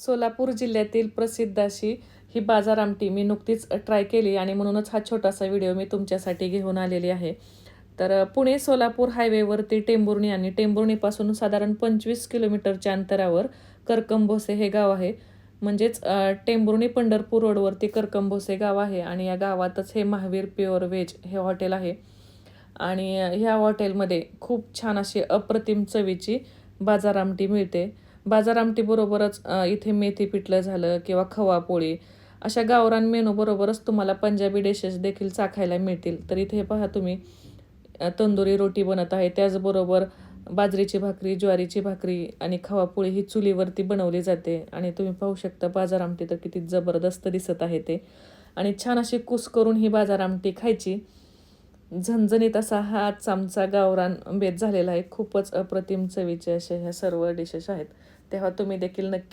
सोलापूर जिल्ह्यातील प्रसिद्ध अशी ही बाजार आमटी मी नुकतीच ट्राय केली आणि म्हणूनच हा छोटासा व्हिडिओ मी तुमच्यासाठी घेऊन आलेली आहे. तर पुणे सोलापूर हायवेवरती टेंभुर्णी आणि टेंभुर्णीपासून साधारण पंचवीस किलोमीटरच्या अंतरावर करकंभोसे हे गाव आहे. म्हणजेच टेंबुर्णी टेंभुर्णी पंढरपूर रोडवरती करकंभोसे गाव आहे आणि या गावातच हे महावीर प्युअर व्हेज हे हॉटेल आहे. आणि ह्या हॉटेलमध्ये खूप छान अशी अप्रतिम चवीची बाजार आमटी मिळते. बाजार आमटीबरोबरच इथे मेथी पिठलं झालं किंवा खवा पोळी अशा गावरान मेनूबरोबरच तुम्हाला पंजाबी डिशेस देखील चाखायला मिळतील. तर इथे पहा तुम्ही तंदुरी रोटी बनत आहे. त्याचबरोबर बाजरीची भाकरी ज्वारीची भाकरी आणि खवापोळी ही चुलीवरती बनवली जाते. आणि तुम्ही पाहू शकता बाजार आमटी तर किती जबरदस्त दिसत आहे ते. आणि छान अशी कूस करून ही बाजार आमटी खायची. झणझणीत असा हा आजचा आमचा गावरान बेत झालेला आहे. खूपच अप्रतिम चवीचे असे ह्या सर्व डिशेस आहेत. तेव्हा तुम्ही देखील नक्की